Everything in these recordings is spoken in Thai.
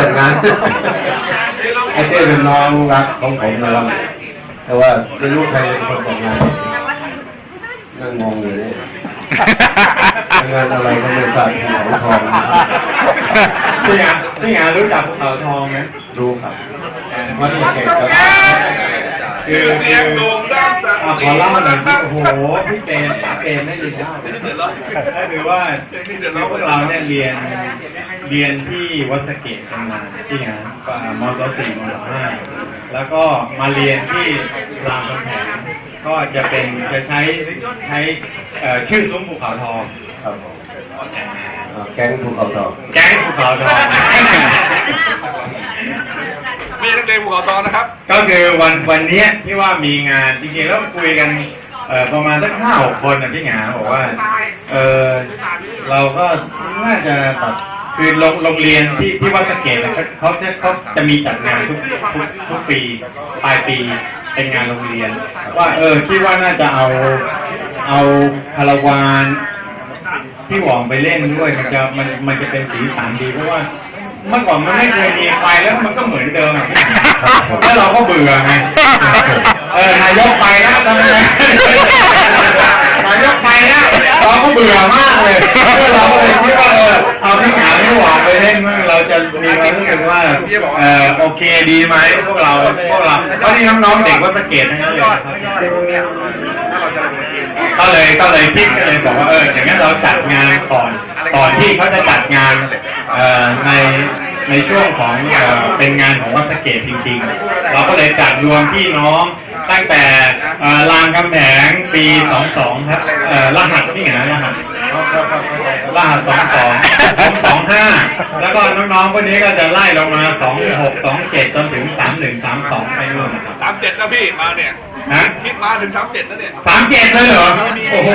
จัดงานไอ้เจ้เป็นน้องรักของผมนะครับแต่ว่าไม่รู้ใครเป็นคนจัดงานนั่งงงอยู่เนี่ยงานอะไรก็ไม่ทราบภูเขาทองนะครับพี่งาพี่งารู้จักภูเขาทองไหมรู้ครับวันนี้เห็นครับคือเสียงโด่ง อขอเล่าหน่อยพี่โอ้โหพี่เปรมป้าเปรมได้ยินได้ก็คือว่าพวกเราเนี่ยเรียนเรียนที่วัดสะเกตกันมาที่งานมศสี่มศห้าแล้วก็มาเรียนที่รามคำแหงก็จะเป็นจะใช้ใช้ชื่อซุ้มภูเขาทองครับแก๊งภูเขาทองแก๊งภูเขาทอง กเลงภูเขาทองนะครับ ก็คือวันวันเนี้ยที่ว่ามีงานจริงๆแล้วคุยกันเอ่อประมาณสักห้าหกคนนะพี่หงาบอกว่าเออเราก็น่าจะแบบคือโรงโรงเรียนที่ที่วัดสะเกดนะเขาเขาจะเขาจะมีจัดงานทุกทุกทุกปีปลายปีเป็นงานโรงเรียน ว่าเออคิดว่าน่าจะเอาเอาคาราวานพี่หวองไปเล่นด้วยมันจะมันมันจะเป็นสีสันดีเพราะว่าเมื่อก่อนมันไม่เคยมีไปแล้วมันก็เหมือนเดิมอะพี่ แล้วเราก็เบื่อไงเออนายกไปนะทำไงนายกไปนะเราก็เบื่อมากเลยเราก็เลยคิดว่าเออเอาที่หาที่หวังไปเล่นมั่งเราจะมีความรู้สึกว่าเออโอเคดีไหมพวกเราพวกเราเพราะนี่น้องๆเด็กวัดสะเกตทั้งนั้นเลยก็เลยก็เลยคิดก็เลยบอกว่าเอออย่างนั้นเราจัดงานก่อนก่อนที่เขาจะจัดงานเอ่อใน ในช่วงของเอ่อเป็นงานของวัดสะเกตจริงๆ เราก็เลยจัดรวมพี่น้องตั้งแต่เอ่อรามคำแหงปี 22 ครับเอ่อรหัสพี่เหรอรหัส รหัส22 25แล้วก็น้องๆคนนี้ก็จะไล่ลงมา26 27จนถึง31 32ไปนู่นนะครับสามเจ็ดนะพี่มาเนี่ยนะคิดมาถึงสามเจ็ดแล้วเนี่ย37เลยเหรอ โอ้โห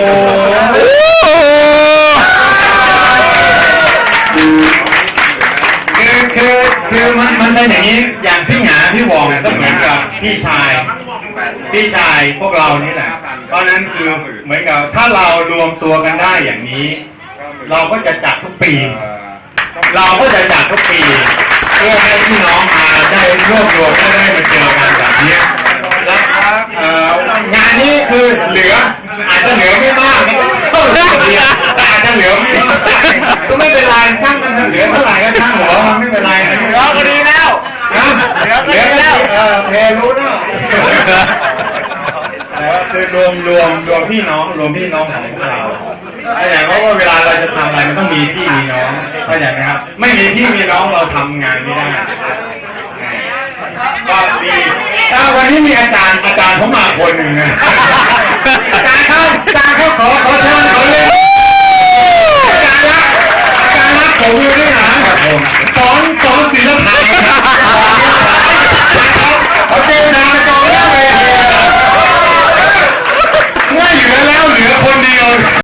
เป็นอย่างนี้อย่างพี่หงาพี่หวองเนี่ยก็เหมือนกับพี่ชาย พี่ชายพวกเรานี่แหละ เพราะนั้นคือเหมือนกับถ้าเรารวมตัวกันได้อย่างนี้ เราก็จะจัดทุกปี เราก็จะจัดทุกปี เพื่อให้พี่น้องมาได้รวบรวมได้ได้มาเจอกันแบบนี้และเอ่องานนี้คือเหลืออาจจะเหลือไม่มากเข้าเรื่องเดียวแต่อาจจะเหลือไม่มากก็ไม่เป็นไรช่างมันเถอะเหลือเท่าไหร่ก็ช่างหัวมันไม่เป็นไรเหลือก็ดีแล้วนะเหลือก็ดีแล้วเออเพรู้เนาะ แต่ ว่าคือรวมรวมรวมพี่น้องรวมพี่น้องของพวกเราเข้าใจเพราะว่าเวลาเราจะทำอะไรมันต้องมีพี่มีน้องเข้าใจไหมครับ ไม่มีพี่มีน้องเราทำงานไม่ได้ก็ดีถ้าวันนี้มีอาจารย์อาจารย์